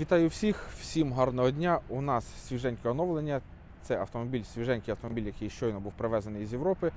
Вітаю всіх, всім гарного дня. У нас свіженьке оновлення. Це автомобіль, свіженький автомобіль, який щойно був привезений з Європи.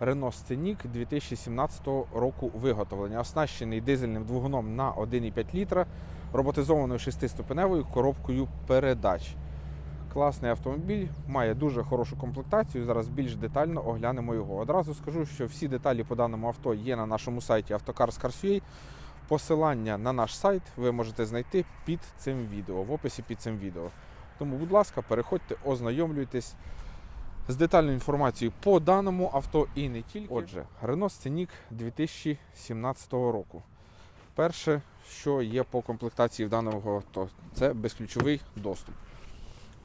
Renault Scenic 2017 року виготовлення. Оснащений дизельним двигуном на 1,5 літра, роботизованою шестиступеневою коробкою передач. Класний автомобіль, має дуже хорошу комплектацію. Зараз більш детально оглянемо його. Одразу скажу, що всі деталі по даному авто є на нашому сайті Автокарс.Cars.ua. Посилання на наш сайт ви можете знайти під цим відео, в описі під цим відео. Тому, будь ласка, переходьте, ознайомлюйтесь з детальною інформацією по даному авто і не тільки. Отже, Renault Scenic 2017 року. Перше, що є по комплектації в даного авто, це безключовий доступ.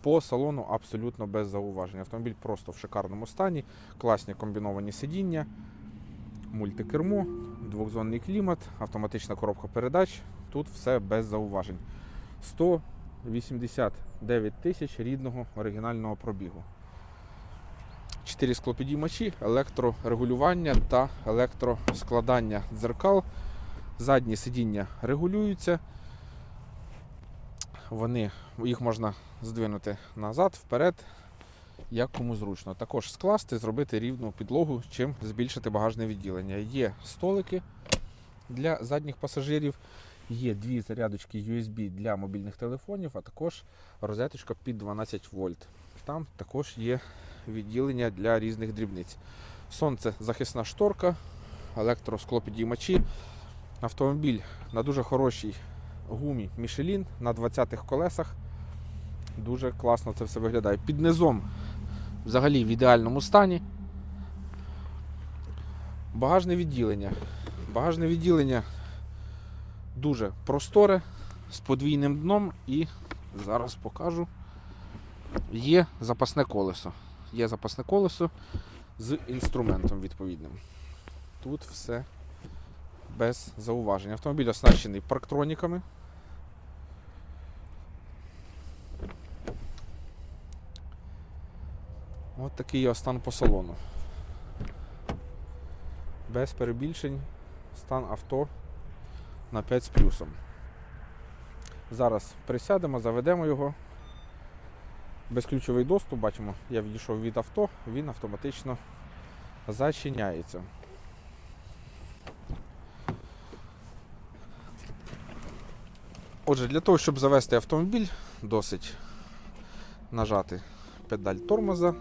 По салону абсолютно без зауважень. Автомобіль просто в шикарному стані, класні комбіновані сидіння, мультикермо, двохзонний клімат, автоматична коробка передач. Тут все без зауважень. 189 тисяч рідного оригінального пробігу. 4 склопідіймачі, електрорегулювання та електроскладання дзеркал. Задні сидіння регулюються. Вони, їх можна здвинути назад, вперед, як кому зручно. Також скласти, зробити рівну підлогу, чим збільшити багажне відділення. Є столики для задніх пасажирів, є дві зарядочки USB для мобільних телефонів, а також розеточка під 12 вольт. Там також є відділення для різних дрібниць. Сонце захисна шторка, електросклопідіймачі. Автомобіль на дуже хорошій гумі Michelin на 20-х колесах. Дуже класно це все виглядає. Під низом взагалі в ідеальному стані. Багажне відділення. Багажне відділення дуже просторе, з подвійним дном і зараз покажу. Є запасне колесо. Є запасне колесо з інструментом відповідним. Тут все без зауважень. Автомобіль оснащений парктроніками. От такий його стан по салону. Без перебільшень стан авто на 5 з плюсом. Зараз присядемо, заведемо його. Безключовий доступ, бачимо, я відійшов від авто, він автоматично зачиняється. Отже, для того, щоб завести автомобіль, досить нажати педаль тормоза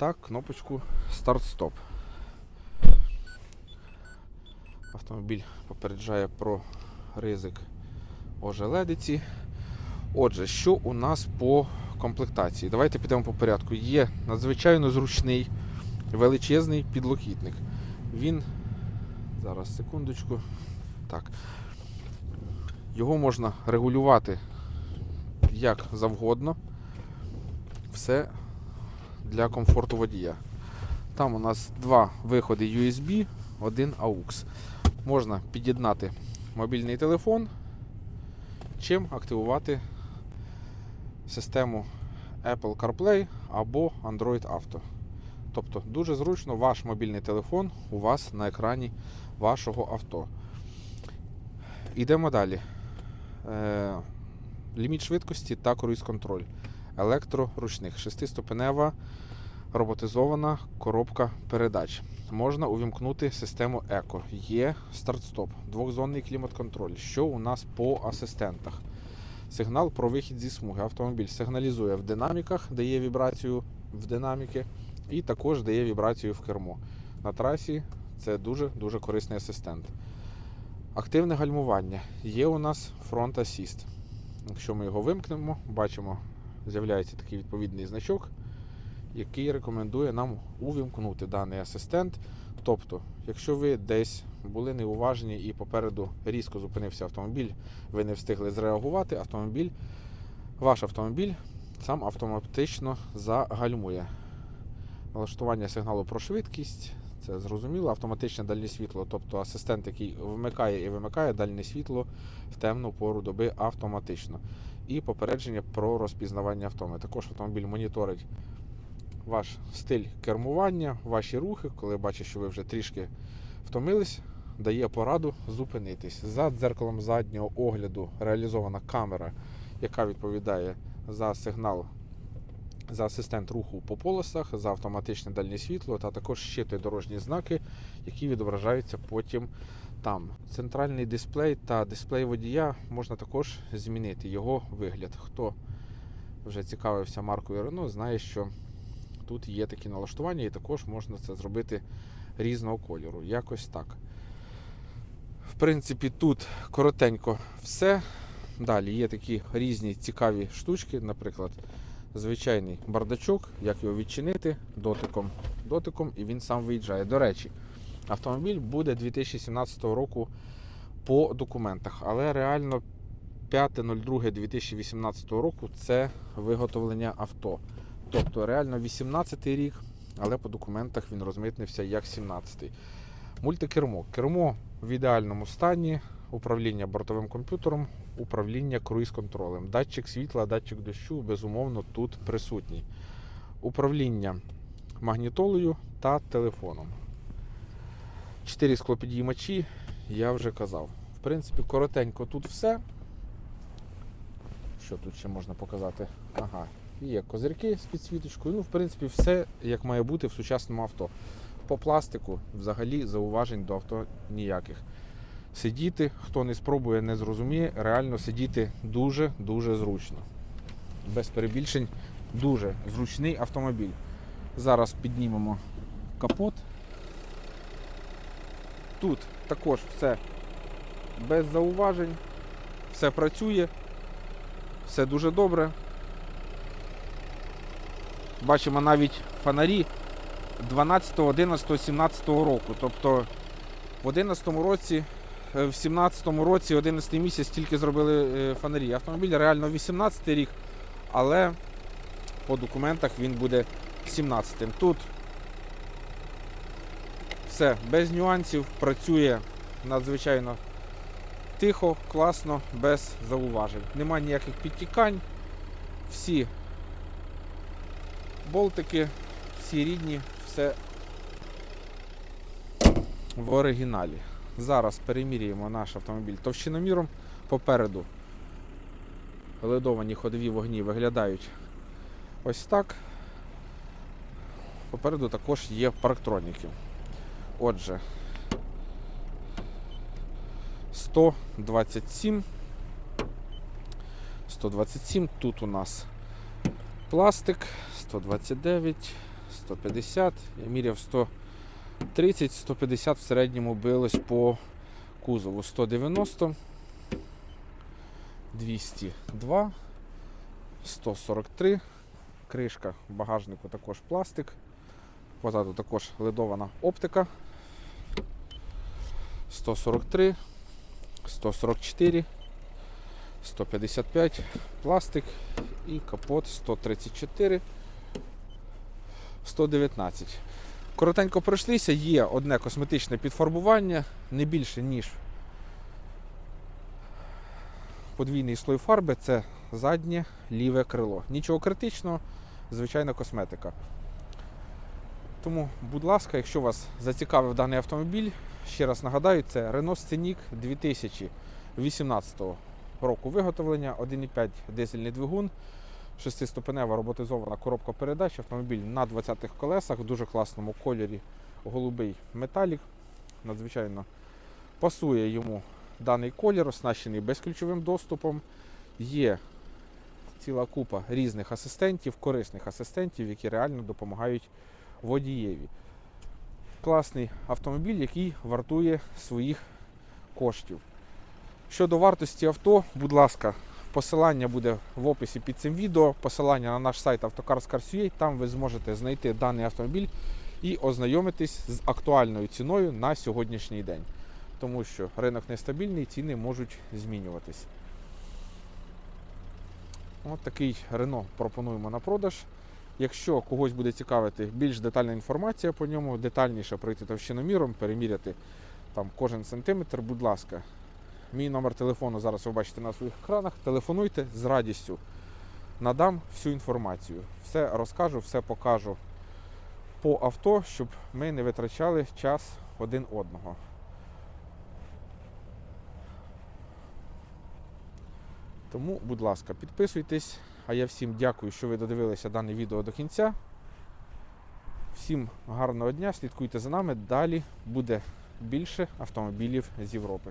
та кнопочку старт-стоп. Автомобіль попереджає про ризик ожеледиці. Отже, що у нас по комплектації? Давайте підемо по порядку. Є надзвичайно зручний величезний підлокітник. Він. Зараз секундочку. Так. Його можна регулювати як завгодно. Все для комфорту водія. Там у нас два виходи USB, один AUX. Можна під'єднати мобільний телефон, чим активувати систему Apple CarPlay або Android Auto. Тобто дуже зручно ваш мобільний телефон у вас на екрані вашого авто. Йдемо далі. Е, ліміт швидкості та круїз-контроль. Електроручник, шестиступенева роботизована коробка передач. Можна увімкнути систему Еко. Є старт-стоп, двохзонний клімат-контроль. Що у нас по асистентах? Сигнал про вихід зі смуги. Автомобіль сигналізує в динаміках, дає вібрацію в динаміки, і також дає вібрацію в кермо. На трасі це дуже-дуже корисний асистент. Активне гальмування. Є у нас фронт Assist. Якщо ми його вимкнемо, бачимо, з'являється такий відповідний значок, який рекомендує нам увімкнути даний асистент. Тобто, якщо ви десь були неуважні і попереду різко зупинився автомобіль, ви не встигли зреагувати, автомобіль, ваш автомобіль сам автоматично загальмує. Налаштування сигналу про швидкість, це зрозуміло, автоматичне дальнє світло, тобто асистент, який вмикає і вимикає дальнє світло в темну пору доби автоматично. І попередження про розпізнавання автоми. Також автомобіль моніторить ваш стиль кермування, ваші рухи, коли бачить, що ви вже трішки втомились, дає пораду зупинитись. За дзеркалом заднього огляду реалізована камера яка відповідає за сигнал, за асистент руху по полосах, за автоматичне дальнє світло, та також щитує дорожні знаки, які відображаються потім там. Центральний дисплей та дисплей водія можна також змінити його вигляд. Хто вже цікавився маркою Renault, знає, що тут є такі налаштування, і також можна це зробити різного кольору. Якось так. В принципі, тут коротенько все. Далі є такі різні цікаві штучки, наприклад, звичайний бардачок, як його відчинити дотиком, дотиком, і він сам виїжджає. До речі, автомобіль буде 2017 року по документах, але реально 5.02.2018 року це виготовлення авто. Тобто реально 18 рік, але по документах він розмитнився як 17-й. Мультикермо. Кермо в ідеальному стані, управління бортовим комп'ютером, управління круїз-контролем. Датчик світла, датчик дощу, безумовно, тут присутній. Управління магнітолою та телефоном. Чотири склопідіймачі, я вже казав. В принципі, коротенько тут все. Що тут ще можна показати? Ага, є козирки з підсвіточкою. Ну, в принципі, все як має бути в сучасному авто. По пластику взагалі зауважень до авто ніяких. Сидіти, хто не спробує, не зрозуміє, реально сидіти дуже-дуже зручно. Без перебільшень, дуже зручний автомобіль. Зараз піднімемо капот. Тут також все без зауважень, все працює, все дуже добре. Бачимо навіть фонарі 12, 11, 17 року. Тобто в 11 році, е, в 17 році, 11 місяць тільки зробили е, фонарі. Автомобіль реально 18 рік, але по документах він буде 17. Тут все без нюансів, працює надзвичайно тихо, класно, без зауважень. Нема ніяких підтікань. Всі болтики, всі рідні, все в оригіналі. Зараз перемірюємо наш автомобіль товщиноміром. Попереду ледовані ходові вогні виглядають ось так. Попереду також є парктроніки. Отже, 127. 127. Тут у нас пластик, 129, 150. Я міряв 130, 150 в середньому билось по кузову. 190, 202, 143. Кришка багажнику також пластик. Позаду також ледована оптика. 143, 144, 155 пластик і капот 134, 119. Коротенько пройшлися, є одне косметичне підфарбування, не більше, ніж подвійний слой фарби це заднє ліве крило. Нічого критичного, звичайна косметика. Тому, будь ласка, якщо вас зацікавив даний автомобіль, ще раз нагадаю, це Renault Scenic 2018 року виготовлення, 1,5 дизельний двигун, шестиступенева роботизована коробка передач, автомобіль на 20-х колесах, в дуже класному кольорі голубий металік. Надзвичайно пасує йому даний колір, оснащений безключовим доступом. Є ціла купа різних асистентів, корисних асистентів, які реально допомагають водієві. Класний автомобіль, який вартує своїх коштів. Щодо вартості авто, будь ласка, посилання буде в описі під цим відео, посилання на наш сайт Автокарс.Cars.ua, там ви зможете знайти даний автомобіль і ознайомитись з актуальною ціною на сьогоднішній день. Тому що ринок нестабільний, ціни можуть змінюватись. От такий Renault пропонуємо на продаж. Якщо когось буде цікавити більш детальна інформація по ньому, детальніше пройти товщиноміром, переміряти там кожен сантиметр, будь ласка. Мій номер телефону зараз ви бачите на своїх екранах. Телефонуйте з радістю. Надам всю інформацію. Все розкажу, все покажу по авто, щоб ми не витрачали час один одного. Тому, будь ласка, підписуйтесь. А я всім дякую, що ви додивилися дане відео до кінця. Всім гарного дня, слідкуйте за нами. Далі буде більше автомобілів з Європи.